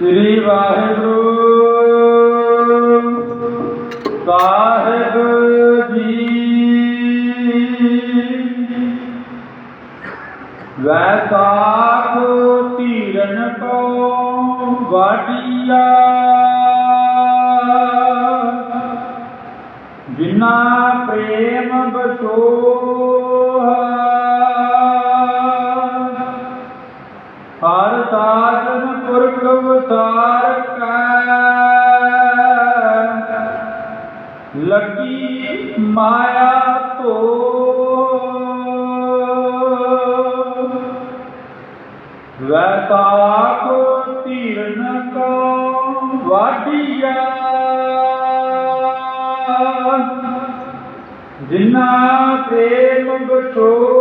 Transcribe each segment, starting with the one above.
ਸ੍ਰੀ ਵਾਹਿਗੁਰੂ ਸਾਹਿਬ ਜੀ। ਵੈਸਾਖ ਧੀਰਨ ਕੋ ਵਾਡੀਆ ਜਿਨਾ ਪ੍ਰੇਮ ਬਸੋ ਹਰ ਸਾਜਨ ਪੁਰਖ ਵਸਾਰ ਕੈ। ਲੱਗੀ ਮਾਇਆ ਤੋ ਵੈਸਾਖ ਤੀਰਨ ਕੋ ਵਾਡੀਆ ਜਿਨਾ ਪ੍ਰੇਮ ਬਸੋ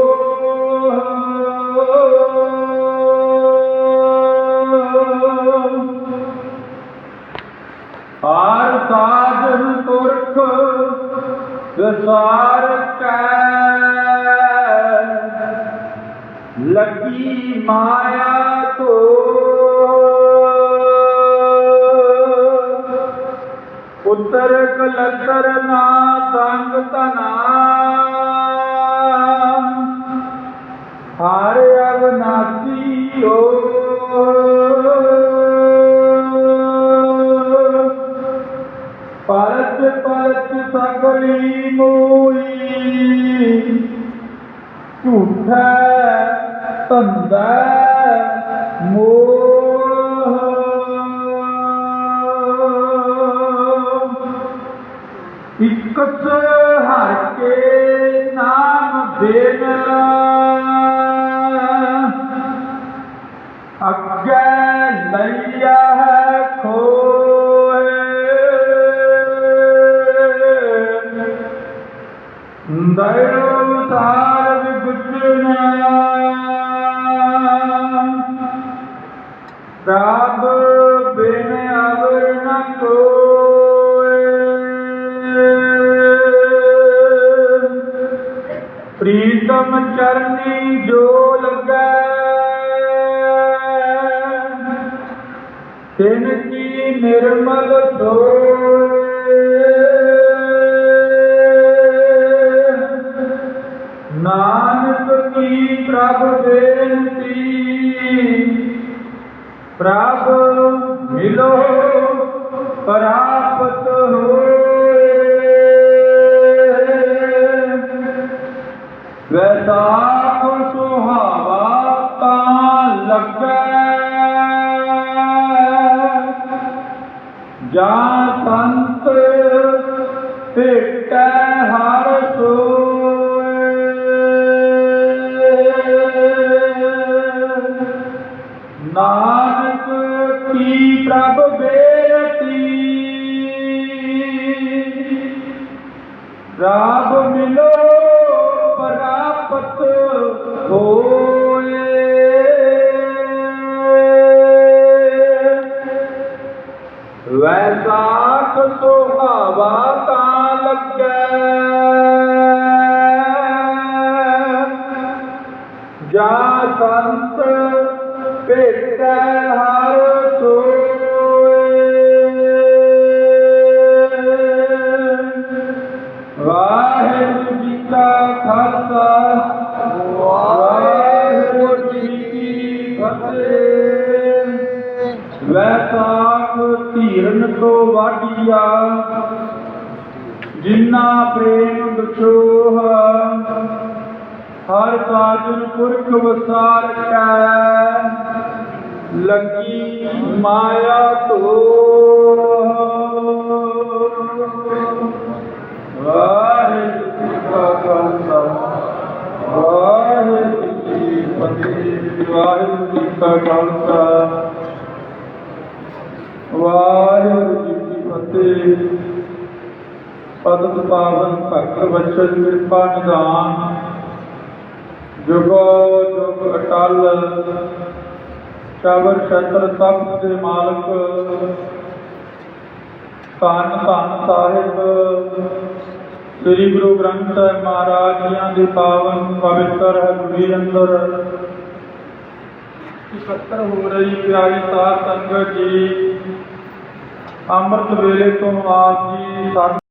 ਵਿਸਾਰ ਕੈ ਲੱਗੀ ਮਾਇਆ ਤੋ। ਪੁੱਤਰ ਕਲਤਰ ਨਾ ਸੰਗ ਤਨਾ ਹਰ ਅਵਨਾਸੀ ਹੋ। ਪਰਤ ਸਗਲੀ ਮੋਈ। ਝੂਠਾ ਧੰਦਾ ਮੋਹ। ਇਕਸ ਹਰ ਕੇ ਨਾਮ ਦੇਨ ਦਇਓ ਤਾਰ ਵਿਗੁਚਨਾ ਰਾਬ ਬਿਨ ਅਵਰ ਨ ਕੋਏ। ਪ੍ਰੀਤਮ ਚਰਨੀ ਜੋ ਲੱਗੈ। ਤਿਨ ਕੀ ਨਿਰਮਲ ਸੋਏ ਪ੍ਰਭ ਮਿਲੋ ਪ੍ਰਾਪਤ ਹੋਏ। ਵੈਸਾਖ ਸੁਹਾਵਾ ਤਾਂ ਲੱਗੈ। ਜਾਂ ਸੰਤ ਭੇਟੈ ਹਰ ਸੋਏ। ਨਾਨਕ ਰਾਬ ਮਿਲੋ ਪ੍ਰਾਪਤ ਹੋਏ। ਵੈਸਾਖ ਸੁਹਾਵਾ ਤਾਂ ਲੱਗੈ। ਜਾ ਸੰਤ ਭੇਟੈ ਹਰ ਸੋਏ ਵੈਸਾਖ ਧੀਰਨ ਤੋਂ ਵਾਢੀਆ, ਜਿਨਾ ਪ੍ਰੇਮ ਬਛੋਹਾ ਹਰ ਸਾਜਨ ਪੁਰਖ ਵਸਾਰ ਕੈ, ਲੱਗੀ ਮਾਇਆ ਧੋ ਵਾਹਿਗੁਰੂ ਜੀ ਕਾ ਖਾਲਸਾ। ਵਾਹਿਗੁਰੂ ਜੀ ਕੀ ਫਤਿਹ। ਪਤਿਤ ਪਾਵਨ ਭਗਤ ਵਚਨ ਕਿਰਪਾ ਨਿਦਾਨ। ਜੁਗੋ ਜੁਗ ਅਟਲ। ਸ਼ਬਰ ਛਤਰ ਤਪ ਦੇ ਮਾਲਕ। ਧੰਨ ਧੰਨ ਸਾਹਿਬ। ਸ੍ਰੀ ਗੁਰੂ ਗ੍ਰੰਥ ਸਾਹਿਬ ਮਹਾਰਾਜ ਜੀਆਂ ਦੇ ਪਾਵਨ ਪਵਿੱਤਰ ਹਜ਼ੂਰੀ ਅੰਦਰ। ਇਕੱਤਰ ਹੋ ਰਹੀ ਪਿਆਰੀ ਸਾਧ ਸੰਗਤ ਜੀ। ਅੰਮ੍ਰਿਤ ਵੇਲੇ ਤੋਂ ਆਪ ਜੀ